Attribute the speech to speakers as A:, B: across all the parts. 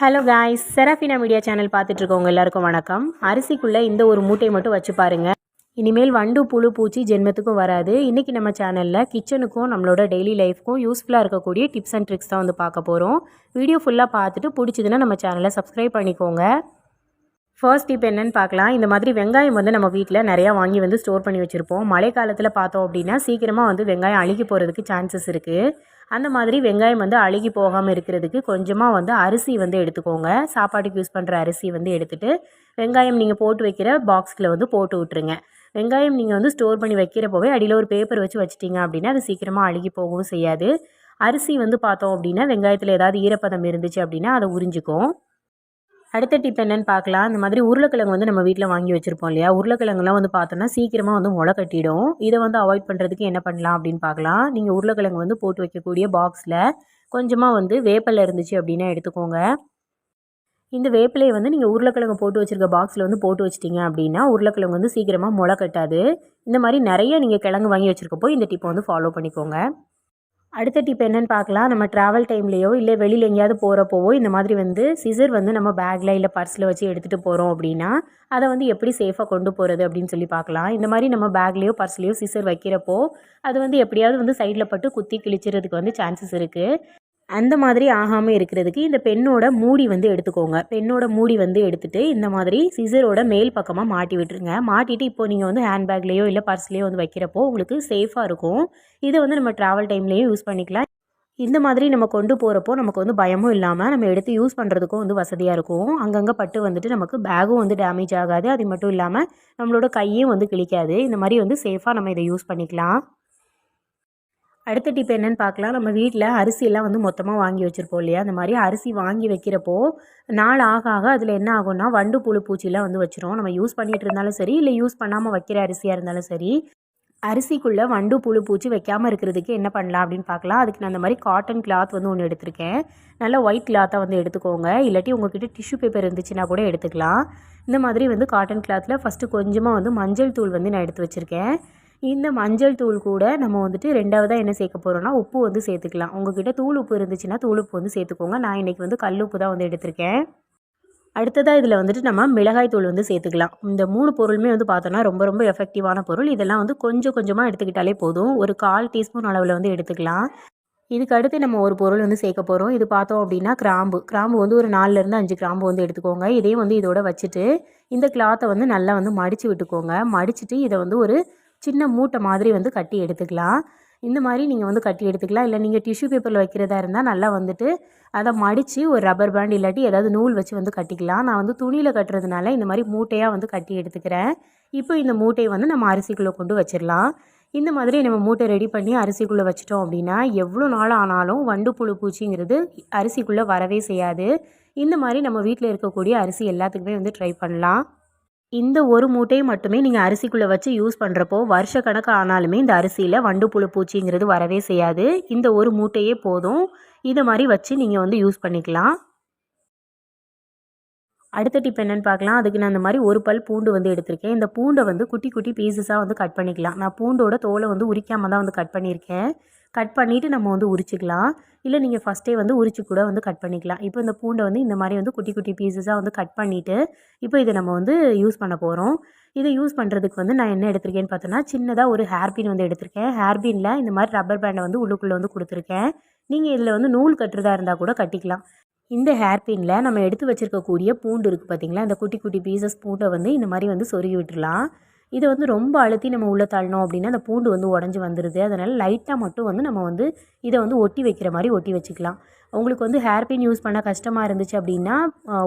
A: Hello guys Serafina media channel பார்த்துட்ருக்கோங்க எல்லாருக்கும் வணக்கம். அரிசிக்குள்ளே இந்த ஒரு மூட்டையை மட்டும் வச்சு பாருங்க. இனிமேல் வண்டு புழு பூச்சி ஜென்மத்துக்கும் வராது. இன்றைக்கி நம்ம சேனலில் கிச்சனுக்கும் நம்மளோட டெய்லி லைஃப்க்கும் யூஸ்ஃபுல்லாக இருக்கக்கூடிய டிப்ஸ் அண்ட் ட்ரிக்ஸ் தான் வந்து பார்க்க போகிறோம் வீடியோ ஃபுல்லாக பார்த்துட்டு பிடிச்சதுன்னா நம்ம சேனலை சப்ஸ்கிரைப் பண்ணிக்கோங்க. ஃபர்ஸ்ட் டிப் என்னென்னு பார்க்கலாம். இந்த மாதிரி வெங்காயம் வந்து நம்ம வீட்டில் நிறையா வாங்கி வந்து ஸ்டோர் பண்ணி வச்சுருப்போம். மழை காலத்தில் பார்த்தோம் அப்படின்னா சீக்கிரமாக வந்து வெங்காயம் அழுகி போகிறதுக்கு சான்சஸ் இருக்குது அந்த மாதிரி வெங்காயம் வந்து அழுகி போகாமல் இருக்கிறதுக்கு கொஞ்சமாக வந்து அரிசி வந்து எடுத்துக்கோங்க. சாப்பாட்டுக்கு யூஸ் பண்ணுற அரிசி வந்து எடுத்துகிட்டு வெங்காயம் நீங்கள் போட்டு வைக்கிற பாக்ஸில் வந்து போட்டு விட்ருங்க வெங்காயம் நீங்கள் வந்து ஸ்டோர் பண்ணி வைக்கிறப்போவே அடியில் ஒரு பேப்பர் வச்சு வச்சிட்டிங்க அப்படின்னா அது சீக்கிரமாக அழுகி போகவும் செய்யாது. அரிசி வந்து பார்த்தோம் அப்படின்னா வெங்காயத்தில் ஏதாவது ஈரப்பதம் இருந்துச்சு அப்படின்னா அதை உறிஞ்சிக்கும். அடுத்த டிப் என்னென்னு பார்க்கலாம். இந்த மாதிரி உருளைக்கிழங்கு வந்து நம்ம வீட்டில் வாங்கி வச்சுருப்போம் இல்லையா? உருளைக்கிழங்குலாம் வந்து பார்த்தோன்னா சீக்கிரமாக வந்து முளை கட்டிடும். இதை வந்து அவாய்ட் பண்ணுறதுக்கு என்ன பண்ணலாம் அப்படின்னு பார்க்கலாம். நீங்கள் உருளைக்கிழங்கு வந்து போட்டு வைக்கக்கூடிய பாக்ஸில் கொஞ்சமாக வந்து வேப்பிலை இருந்துச்சு அப்படின்னா எடுத்துக்கோங்க. இந்த வேப்பிலையை வந்து நீங்கள் உருளைக்கிழங்கு போட்டு வச்சுருக்க பாக்ஸில் வந்து போட்டு வச்சிட்டிங்க அப்படின்னா உருளைக்கிழங்கு வந்து சீக்கிரமாக முளை கட்டாது. இந்த மாதிரி நிறைய நீங்கள் கிழங்கு வாங்கி வச்சுருக்கப்போ இந்த டிப்பை வந்து ஃபாலோ பண்ணிக்கோங்க. அடுத்த டிப் என்னென்னு பார்க்கலாம். நம்ம ட்ராவல் டைம்லேயோ இல்லை வெளியில் எங்கேயாவது போகிறப்போவோ இந்த மாதிரி வந்து சிசர் வந்து நம்ம பேக்கில் இல்லை பர்ஸில் வச்சு எடுத்துகிட்டு போகிறோம் அப்படின்னா அதை வந்து எப்படி சேஃபாக கொண்டு போகிறது அப்படின்னு சொல்லி பார்க்கலாம். இந்த மாதிரி நம்ம பேக்லேயோ பர்ஸ்லேயோ சிசர் வைக்கிறப்போ அது வந்து எப்படியாவது வந்து சைடில் பட்டு குத்தி கிழிச்சிறதுக்கு வந்து சான்சஸ் இருக்குது அந்த மாதிரி ஆகாமல் இருக்கிறதுக்கு இந்த பெண்ணோட மூடி வந்து எடுத்துக்கோங்க. பெண்ணோட மூடி வந்து எடுத்துகிட்டு இந்த மாதிரி சிசரோட மேல் பக்கமாக மாட்டி விட்டுருங்க. மாட்டிட்டு இப்போ நீங்கள் வந்து ஹேண்ட்பேக்லேயோ இல்லை பர்ஸ்லேயோ வந்து வைக்கிறப்போ உங்களுக்கு சேஃபாக இருக்கும். இதை வந்து நம்ம ட்ராவல் டைம்லேயும் யூஸ் பண்ணிக்கலாம். இந்த மாதிரி நம்ம கொண்டு போகிறப்போ நமக்கு வந்து பயமும் இல்லாமல் நம்ம எடுத்து யூஸ் பண்ணுறதுக்கும் வந்து வசதியாக இருக்கும். அங்கங்கே பட்டு வந்துட்டு நமக்கு பேகும் வந்து டேமேஜ் ஆகாது. அது மட்டும் இல்லாமல் நம்மளோட கையும் வந்து கிழிக்காது. இந்த மாதிரி வந்து சேஃபாக நம்ம இதை யூஸ் பண்ணிக்கலாம். அடுத்த டிப் என்னன்னு பார்க்கலாம். நம்ம வீட்டில் அரிசியெல்லாம் வந்து மொத்தமாக வாங்கி வச்சுருப்போம் இல்லையா? அந்த மாதிரி அரிசி வாங்கி வைக்கிறப்போ நாள் ஆக ஆக அதில் என்ன ஆகும்னா வண்டு புழு பூச்சிலாம் வந்து வச்சிரும். நம்ம யூஸ் பண்ணிகிட்டு இருந்தாலும் சரி இல்லை யூஸ் பண்ணாமல் வைக்கிற அரிசியாக இருந்தாலும் சரி அரிசிக்குள்ளே வண்டு புழு பூச்சி வைக்காமல் இருக்கிறதுக்கு என்ன பண்ணலாம் அப்படின்னு பார்க்கலாம். அதுக்கு நான் அந்த மாதிரி காட்டன் கிளாத் வந்து ஒன்று எடுத்திருக்கேன். நல்ல ஒயிட் கிளாத்தாக வந்து எடுத்துக்கோங்க. இல்லாட்டி உங்ககிட்ட டிஷ்யூ பேப்பர் இருந்துச்சுன்னா கூட எடுத்துக்கலாம். இந்த மாதிரி வந்து காட்டன் கிளாத்தில் ஃபஸ்ட்டு கொஞ்சமாக வந்து மஞ்சள் தூள் வந்து நான் எடுத்து வச்சுருக்கேன். இந்த மஞ்சள் தூள் கூட நம்ம வந்துட்டு ரெண்டாவதாக என்ன சேர்க்க போகிறோம்னா உப்பு வந்து சேர்த்துக்கலாம். உங்ககிட்ட தூள் உப்பு இருந்துச்சுன்னா தூள் உப்பு வந்து சேர்த்துக்கோங்க. நான் இன்றைக்கி வந்து கல் உப்பு தான் வந்து எடுத்திருக்கேன். அடுத்ததாக இதில் வந்துட்டு நம்ம மிளகாய் தூள் வந்து சேர்த்துக்கலாம். இந்த மூணு பொருளுமே வந்து பார்த்தோன்னா ரொம்ப ரொம்ப எஃபெக்டிவான பொருள். இதெல்லாம் வந்து கொஞ்சம் கொஞ்சமாக எடுத்துக்கிட்டாலே போதும். ஒரு கால் டீஸ்பூன் அளவில் வந்து எடுத்துக்கலாம். இதுக்கு அடுத்து நம்ம ஒரு பொருள் வந்து சேர்க்க போகிறோம் இது பார்த்தோம் அப்படின்னா கிராம்பு. கிராம்பு வந்து ஒரு நாலுலேருந்து அஞ்சு கிராம்பு வந்து எடுத்துக்கோங்க. இதையும் வந்து இதோட வச்சுட்டு இந்த கிளாத்தை வந்து நல்லா வந்து மடித்து விட்டுக்கோங்க. மடிச்சுட்டு இதை வந்து ஒரு சின்ன மூட்டை மாதிரி வந்து கட்டி எடுத்துக்கலாம். இந்த மாதிரி நீங்கள் வந்து கட்டி எடுத்துக்கலாம். இல்லை நீங்கள் டிஷ்யூ பேப்பரில் வைக்கிறதா இருந்தால் நல்லா வந்துட்டு அதை மடித்து ஒரு ரப்பர் பேண்ட் இல்லாட்டி ஏதாவது நூல் வச்சு வந்து கட்டிக்கலாம். நான் வந்து துணியில் கட்டுறதுனால இந்த மாதிரி மூட்டையாக வந்து கட்டி எடுத்துக்கிறேன். இப்போ இந்த மூட்டையை வந்து நம்ம அரிசிக்குள்ளே கொண்டு வச்சிடலாம். இந்த மாதிரி நம்ம மூட்டை ரெடி பண்ணி அரிசிக்குள்ளே வச்சிட்டோம் அப்படின்னா எவ்வளோ நாள் ஆனாலும் வண்டு புழு பூச்சிங்கிறது அரிசிக்குள்ளே வரவே செய்யாது. இந்த மாதிரி நம்ம வீட்டில் இருக்கக்கூடிய அரிசி எல்லாத்துக்குமே வந்து ட்ரை பண்ணலாம். இந்த ஒரு மூட்டையை மட்டுமே நீங்கள் அரிசிக்குள்ளே வச்சு யூஸ் பண்ணுறப்போ வருஷ கணக்கு ஆனாலுமே இந்த அரிசியில் வண்டு புழு பூச்சிங்கிறது வரவே செய்யாது. இந்த ஒரு மூட்டையே போதும். இதை மாதிரி வச்சு நீங்கள் வந்து யூஸ் பண்ணிக்கலாம். அடுத்த டிப் என்னென்னு பார்க்கலாம். அதுக்கு நான் இந்த மாதிரி ஒரு பல் பூண்டு வந்து எடுத்திருக்கேன். இந்த பூண்டை வந்து குட்டி குட்டி பீசஸாக வந்து கட் பண்ணிக்கலாம். நான் பூண்டோட தோலை வந்து உரிக்காமல் தான் வந்து கட் பண்ணியிருக்கேன். கட் பண்ணிவிட்டு நம்ம வந்து உரிச்சிக்கலாம். இல்லை நீங்கள் ஃபஸ்ட்டே வந்து உரிச்சு கூட வந்து கட் பண்ணிக்கலாம். இப்போ இந்த பூண்டை வந்து இந்த மாதிரி வந்து குட்டி குட்டி பீசஸாக வந்து கட் பண்ணிவிட்டு இப்போ இதை நம்ம வந்து யூஸ் பண்ண போகிறோம் இதை யூஸ் பண்ணுறதுக்கு வந்து நான் என்ன எடுத்திருக்கேன்னு பார்த்தோன்னா சின்னதாக ஒரு ஹேர்பின் வந்து எடுத்திருக்கேன். ஹேர்பினில் இந்த மாதிரி ரப்பர் பேண்டை வந்து உள்ளுக்குள்ளே வந்து கொடுத்துருக்கேன். நீங்கள் இதில் வந்து நூல் கட்டுறதா இருந்தால் கூட கட்டிக்கலாம். இந்த ஹேர்பினில் நம்ம எடுத்து வச்சுருக்கக்கூடிய பூண்டு இருக்குது பார்த்திங்களா இந்த குட்டி குட்டி பீசஸ் பூண்டை வந்து இந்த மாதிரி வந்து சொருகி விட்டுடலாம். இதை வந்து ரொம்ப அழுத்தி நம்ம உள்ளே தள்ளணும் அப்படின்னா அந்த பூண்டு வந்து உடஞ்சி வந்துடுது அதனால் லைட்டாக மட்டும் வந்து நம்ம வந்து இதை வந்து ஒட்டி வைக்கிற மாதிரி ஒட்டி வச்சுக்கலாம். உங்களுக்கு வந்து ஹேர் பின் யூஸ் பண்ண கஷ்டமாக இருந்துச்சு அப்படின்னா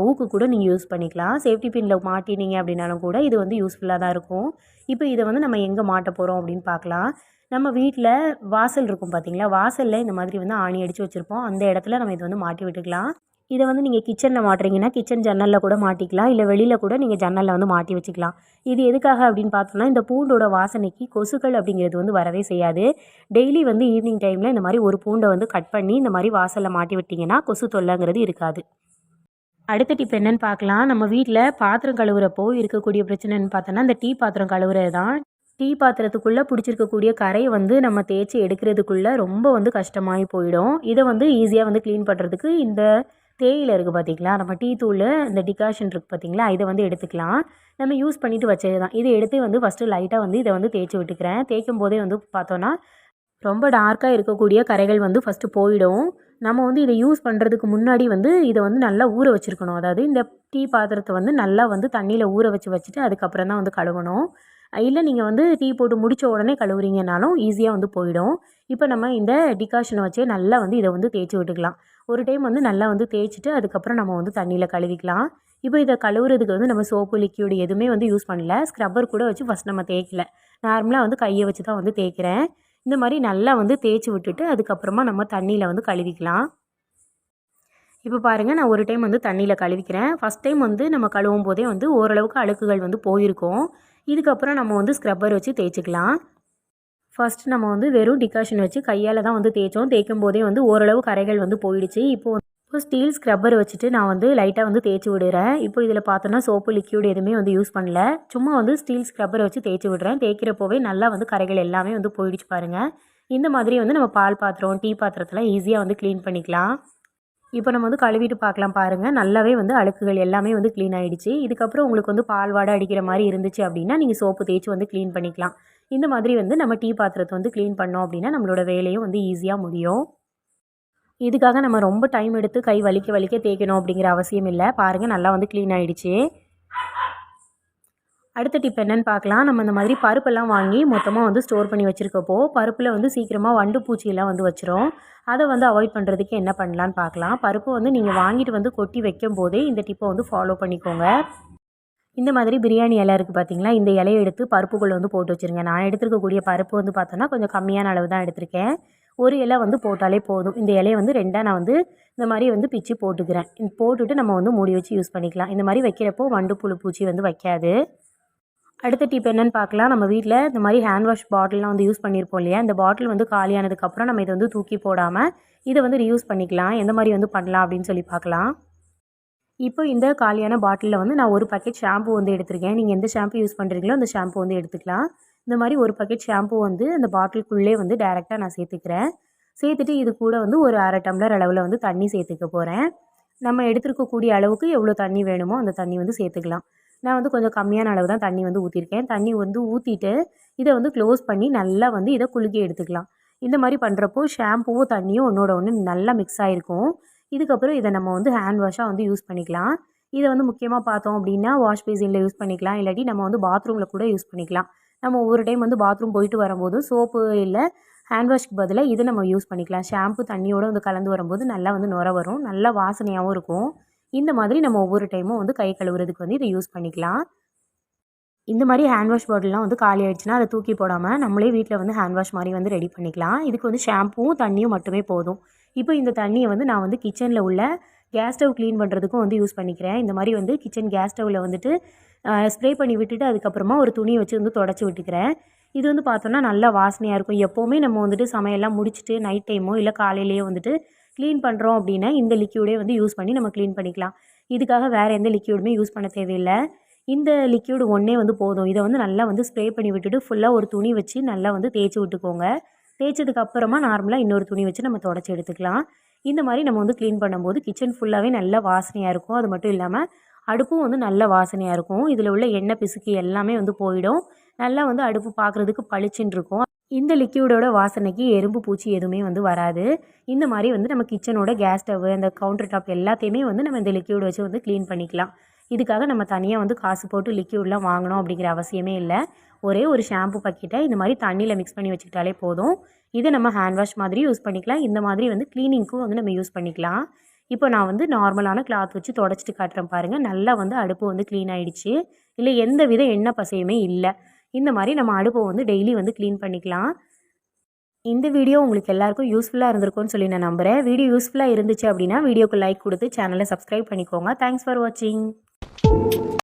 A: ஊக்கு கூட நீங்கள் யூஸ் பண்ணிக்கலாம். சேஃப்டி பின்னில் மாட்டினீங்க அப்படின்னாலும் கூட இது வந்து யூஸ்ஃபுல்லாக தான் இருக்கும். இப்போ இதை வந்து நம்ம எங்கே மாட்ட போகிறோம் அப்படின்னு பார்க்கலாம். நம்ம வீட்டில் வாசல் இருக்கும் பார்த்தீங்களா வாசலில் இந்த மாதிரி வந்து ஆணி அடித்து வச்சுருப்போம். அந்த இடத்துல நம்ம இதை வந்து மாட்டி விட்டுக்கலாம். இதை வந்து நீங்கள் கிச்சனில் மாட்டுறீங்கன்னா கிச்சன் ஜன்னலில் கூட மாட்டிக்கலாம். இல்லை வெளியில் கூட நீங்கள் ஜன்னலில் வந்து மாட்டி வச்சுக்கலாம். இது எதுக்காக அப்படின்னு பார்த்தோம்னா இந்த பூண்டோட வாசனைக்கு கொசுக்கள் அப்படிங்கிறது வந்து வரவே செய்யாது. டெய்லி வந்து ஈவினிங் டைமில் இந்த மாதிரி ஒரு பூண்டை வந்து கட் பண்ணி இந்த மாதிரி வாசலில் மாட்டி விட்டிங்கன்னா கொசு தொல்லைங்கிறது இருக்காது. அடுத்த டிப் என்னன்னு பார்க்கலாம். நம்ம வீட்டில் பாத்திரம் கழுவுறப்போ இருக்கக்கூடிய பிரச்சனைன்னு பார்த்தோன்னா இந்த டீ பாத்திரம் கழுவுறது தான் டீ பாத்திரத்துக்குள்ளே பிடிச்சிருக்கக்கூடிய கரையை வந்து நம்ம தேய்ச்சி எடுக்கிறதுக்குள்ளே ரொம்ப வந்து கஷ்டமாகி போயிடும். இதை வந்து ஈஸியாக வந்து க்ளீன் பண்ணுறதுக்கு இந்த தேயிலை இருக்குது பார்த்தீங்களா நம்ம டீ தூள் இந்த டிகாஷன் இருக்குது பார்த்தீங்களா இதை வந்து எடுத்துக்கலாம். நம்ம யூஸ் பண்ணிட்டு வச்சது தான் இதை எடுத்து வந்து ஃபஸ்ட்டு லைட்டாக வந்து இதை வந்து தேய்ச்சி விட்டுக்கிறேன். தேய்க்கும் போதே வந்து பார்த்தோன்னா ரொம்ப டார்க்காக இருக்கக்கூடிய கரைகள் வந்து ஃபஸ்ட்டு போயிடும். நம்ம வந்து இதை யூஸ் பண்ணுறதுக்கு முன்னாடி வந்து இதை வந்து நல்லா ஊற வச்சுருக்கணும். அதாவது இந்த டீ பாத்திரத்தை வந்து நல்லா வந்து தண்ணியில் ஊற வச்சு வச்சுட்டு அதுக்கப்புறம் தான் வந்து கழுவணும். இல்லை நீங்கள் வந்து டீ போட்டு முடித்த உடனே கழுவுறீங்கனாலும் ஈஸியாக வந்து போயிடும். இப்போ நம்ம இந்த டிகாஷனை வச்சே நல்லா வந்து இதை வந்து தேய்ச்சி விட்டுக்கலாம். ஒரு டைம் வந்து நல்லா வந்து தேய்ச்சிட்டு அதுக்கப்புறம் நம்ம வந்து தண்ணியில் கழுவிக்கலாம். இப்போ இதை கழுவுறதுக்கு வந்து நம்ம சோப்பு லிக்யூடு எதுவுமே வந்து யூஸ் பண்ணல. ஸ்க்ரப்பர் கூட வச்சு ஃபஸ்ட் நம்ம தேய்க்கல. நார்மலாக வந்து கையை வச்சு தான் வந்து தேய்க்கிறேன். இந்த மாதிரி நல்லா வந்து தேய்ச்சி விட்டுட்டு அதுக்கப்புறமா நம்ம தண்ணியில் வந்து கழுவிக்கலாம். இப்போ பாருங்கள் நான் ஒரு டைம் வந்து தண்ணியில் கழுவிக்கிறேன். ஃபஸ்ட் டைம் வந்து நம்ம கழுவும் போதே வந்து ஓரளவுக்கு அழுக்குகள் வந்து போயிருக்கும். இதுக்கப்புறம் நம்ம வந்து ஸ்க்ரப்பர் வச்சு தேய்ச்சிக்கலாம். ஃபஸ்ட்டு நம்ம வந்து வெறும் டிகாஷன் வச்சு கையால் தான் வந்து தேய்ச்சோம். தேய்க்கும் போதே வந்து ஓரளவு கரைகள் வந்து போயிடுச்சு. இப்போ இப்போ ஸ்டீல் ஸ்க்ரப்பர் வச்சுட்டு நான் வந்து லைட்டாக வந்து தேய்ச்சி விடுறேன். இப்போ இதில் பார்த்தோன்னா சோப்பு லிக்யூட் எதுவுமே வந்து யூஸ் பண்ணல. சும்மா வந்து ஸ்டீல் ஸ்க்ரப்பர் வச்சு தேய்ச்சி விடுறேன். தேய்க்கிறப்போவே நல்லா வந்து கரைகள் எல்லாமே வந்து போயிடுச்சு பாருங்கள் இந்த மாதிரி வந்து நம்ம பால் பாத்திரம் டீ பாத்திரத்தெல்லாம் ஈஸியாக வந்து க்ளீன் பண்ணிக்கலாம். இப்போ நம்ம வந்து கழுவிட்டு பார்க்கலாம் பாருங்கள் நல்லாவே வந்து அழுக்குகள் எல்லாமே வந்து க்ளீன் ஆகிடுச்சு இதுக்கப்புறம் உங்களுக்கு வந்து பால் வாடை அடிக்கிற மாதிரி இருந்துச்சு அப்படின்னா நீங்கள் சோப்பு தேய்ச்சி வந்து க்ளீன் பண்ணிக்கலாம். இந்த மாதிரி வந்து நம்ம டீ பாத்திரத்தை வந்து க்ளீன் பண்ணோம் அப்படின்னா நம்மளோட வேலையும் வந்து ஈஸியாக முடியும். இதுக்காக நம்ம ரொம்ப டைம் எடுத்து கை வலிக்க வலிக்க தேய்க்கணும் அப்படிங்கிற அவசியம் இல்லை. பாருங்கள் நல்லா வந்து க்ளீன் ஆகிடுச்சு அடுத்த டிப் என்னென்னு பார்க்கலாம். நம்ம இந்த மாதிரி பருப்பெல்லாம் வாங்கி மொத்தமாக வந்து ஸ்டோர் பண்ணி வச்சுருக்கப்போ பருப்பில் வந்து சீக்கிரமாக வண்டு பூச்சியெல்லாம் வந்து வச்சிரும். அதை வந்து அவாய்ட் பண்ணுறதுக்கு என்ன பண்ணலான்னு பார்க்கலாம். பருப்பு வந்து நீங்கள் வாங்கிட்டு வந்து கொட்டி வைக்கும் போதே இந்த டிப்பை வந்து ஃபாலோ பண்ணிக்கோங்க. இந்த மாதிரி பிரியாணி இலை இருக்குது பார்த்தீங்களா இந்த இலையை எடுத்து பருப்புக்குள்ளே வந்து போட்டு வச்சுருங்க. நான் எடுத்துருக்கக்கூடிய பருப்பு வந்து பார்த்தோன்னா கொஞ்சம் கம்மியான அளவு தான் எடுத்திருக்கேன். ஒரு இலை வந்து போட்டாலே போதும். இந்த இலையை வந்து ரெண்டாக நான் வந்து இந்த மாதிரி வந்து பிச்சு போட்டுக்கிறேன். போட்டுட்டு நம்ம வந்து மூடி வச்சு யூஸ் பண்ணிக்கலாம். இந்த மாதிரி வைக்கிறப்போ வண்டு புழு பூச்சி வந்து வைக்காது. அடுத்த டிப் என்னென்னு பார்க்கலாம். நம்ம வீட்டில் இந்த மாதிரி ஹேண்ட் வாஷ் பாட்டில்லாம் வந்து யூஸ் பண்ணியிருப்போம் இல்லையா? இந்த பாட்டில் வந்து காலியானதுக்கப்புறம் நம்ம இதை வந்து தூக்கி போடாமல் இதை வந்து ரீயூஸ் பண்ணிக்கலாம். எந்த மாதிரி வந்து பண்ணலாம் அப்படின்னு சொல்லி பார்க்கலாம். இப்போ இந்த காலியான பாட்டிலில் வந்து நான் ஒரு பாக்கெட் ஷாம்பு வந்து எடுத்திருக்கேன். நீங்கள் எந்த ஷாம்பு யூஸ் பண்ணுறீங்களோ அந்த ஷாம்பு வந்து எடுத்துக்கலாம். இந்த மாதிரி ஒரு பாக்கெட் ஷாம்பு வந்து அந்த பாட்டிலுக்குள்ளே வந்து டேரெக்டாக நான் சேர்த்துக்கிறேன். சேர்த்துட்டு இது கூட வந்து ஒரு அரை டம்ளர் அளவில் வந்து தண்ணி சேர்த்துக்க போகிறேன் நம்ம எடுத்துருக்கக்கூடிய அளவுக்கு எவ்வளோ தண்ணி வேணுமோ அந்த தண்ணி வந்து சேர்த்துக்கலாம். நான் வந்து கொஞ்சம் கம்மியான அளவு தான் தண்ணி வந்து ஊற்றிருக்கேன் தண்ணி வந்து ஊற்றிட்டு இதை வந்து க்ளோஸ் பண்ணி நல்லா வந்து இதை குலுக்கி எடுத்துக்கலாம். இந்த மாதிரி பண்ணுறப்போ ஷாம்புவும் தண்ணியும் ஒன்றோட ஒன்று நல்லா மிக்ஸ் ஆகிருக்கும் இதுக்கப்புறம் இதை நம்ம வந்து ஹேண்ட் வாஷாக வந்து யூஸ் பண்ணிக்கலாம். இதை வந்து முக்கியமாக பார்த்தோம் அப்படின்னா வாஷ் பேசினில் யூஸ் பண்ணிக்கலாம். இல்லாட்டி நம்ம வந்து பாத்ரூமில் கூட யூஸ் பண்ணிக்கலாம். நம்ம ஒவ்வொரு டைம் வந்து பாத்ரூம் போயிட்டு வரும்போது சோப்பு இல்லை ஹேண்ட் வாஷ்க்கு பதிலாக இதை நம்ம யூஸ் பண்ணிக்கலாம். ஷாம்பு தண்ணியோடு வந்து கலந்து வரும்போது நல்லா வந்து நுர வரும். நல்லா வாசனையாகவும் இருக்கும். இந்த மாதிரி நம்ம ஒவ்வொரு டைமும் வந்து கை கழுவுறதுக்கு வந்து இதை யூஸ் பண்ணிக்கலாம். இந்த மாதிரி ஹேண்ட் வாஷ் பாட்டில்லாம் வந்து காலி ஆயிடுச்சுன்னா அதை தூக்கி போடாமல் நம்மளே வீட்டில் வந்து ஹேண்ட் வாஷ் மாதிரி வந்து ரெடி பண்ணிக்கலாம். இதுக்கு வந்து ஷாம்புவும் தண்ணியும் மட்டுமே போதும். இப்போ இந்த தண்ணியை வந்து நான் வந்து கிச்சனில் உள்ள கேஸ் ஸ்டவ் க்ளீன் பண்ணுறதுக்கும் வந்து யூஸ் பண்ணிக்கிறேன். இந்த மாதிரி வந்து கிச்சன் கேஸ் ஸ்டவ்வில் வந்துட்டு ஸ்ப்ரே பண்ணி விட்டுட்டு அதுக்கப்புறமா ஒரு துணியை வச்சு வந்து தொடச்சி விட்டுக்கிறேன். இது வந்து பார்த்தோன்னா நல்லா வாசனையாக இருக்கும். எப்போவுமே நம்ம வந்துட்டு சமையல்லாம் முடிச்சுட்டு நைட் டைமோ இல்லை காலையிலேயோ வந்துட்டு க்ளீன் பண்ணுறோம் அப்படின்னா இந்த லிக்யூடே வந்து யூஸ் பண்ணி நம்ம க்ளீன் பண்ணிக்கலாம். இதுக்காக வேறு எந்த லிக்யூடுமே யூஸ் பண்ண தேவையில்லை. இந்த லிக்யூடு ஒன்றே வந்து போதும். இதை வந்து நல்லா வந்து ஸ்ப்ரே பண்ணி விட்டுட்டு ஃபுல்லாக ஒரு துணி வச்சு நல்லா வந்து தேய்ச்சி விட்டுக்கோங்க. தேய்ச்சதுக்கு அப்புறமா நார்மலாக இன்னொரு துணி வச்சு நம்ம தொடச்சி எடுத்துக்கலாம். இந்த மாதிரி நம்ம வந்து க்ளீன் பண்ணும்போது கிச்சன் ஃபுல்லாகவே நல்லா வாசனையாக இருக்கும். அது மட்டும் இல்லாமல் அடுப்பும் வந்து நல்ல வாசனையாக இருக்கும். இதில் உள்ள எண்ணெய் பிசுக்கு எல்லாமே வந்து போயிடும். நல்லா வந்து அடுப்பு பார்க்குறதுக்கு பளிச்சுன்னு இருக்கும். இந்த லிக்யூடோட வாசனைக்கு எறும்பு பூச்சி எதுவுமே வந்து வராது. இந்த மாதிரி வந்து நம்ம கிச்சனோட கேஸ் ஸ்டவ் அந்த கவுண்டர் டாப் எல்லாத்தையுமே வந்து நம்ம இந்த லிக்யூட் வச்சு வந்து க்ளீன் பண்ணிக்கலாம். இதுக்காக நம்ம தனியாக வந்து காசு போட்டு லிக்யூட்லாம் வாங்கணும் அப்படிங்கிற அவசியமே இல்லை. ஒரே ஒரு ஷாம்பு பக்கெட்டை இந்த மாதிரி தண்ணியில் மிக்ஸ் பண்ணி வச்சுக்கிட்டாலே போதும். இதை நம்ம ஹேண்ட் வாஷ் மாதிரி யூஸ் பண்ணிக்கலாம். இந்த மாதிரி வந்து க்ளீனிங்க்கும் வந்து நம்ம யூஸ் பண்ணிக்கலாம். இப்போ நான் வந்து நார்மலான கிளாத் வச்சு தொடச்சிட்டு காட்டுறேன் பாருங்கள் நல்லா வந்து அடுப்பு வந்து க்ளீன் ஆகிடுச்சு இல்லை எந்த வித எண்ணெய் பசையுமே இல்லை. இந்த மாதிரி நம்ம அடுப்பை வந்து டெய்லி வந்து க்ளீன் பண்ணிக்கலாம். இந்த வீடியோ உங்களுக்கு எல்லாருக்கும் யூஸ்ஃபுல்லாக இருந்திருக்கும்னு சொல்லி நான் நம்புகிறேன் வீடியோ யூஸ்ஃபுல்லாக இருந்துச்சு அப்படின்னா வீடியோக்கு லைக் கொடுத்து சேனலை சப்ஸ்கிரைப் பண்ணிக்கோங்க. தேங்க்ஸ் ஃபார் வாட்சிங்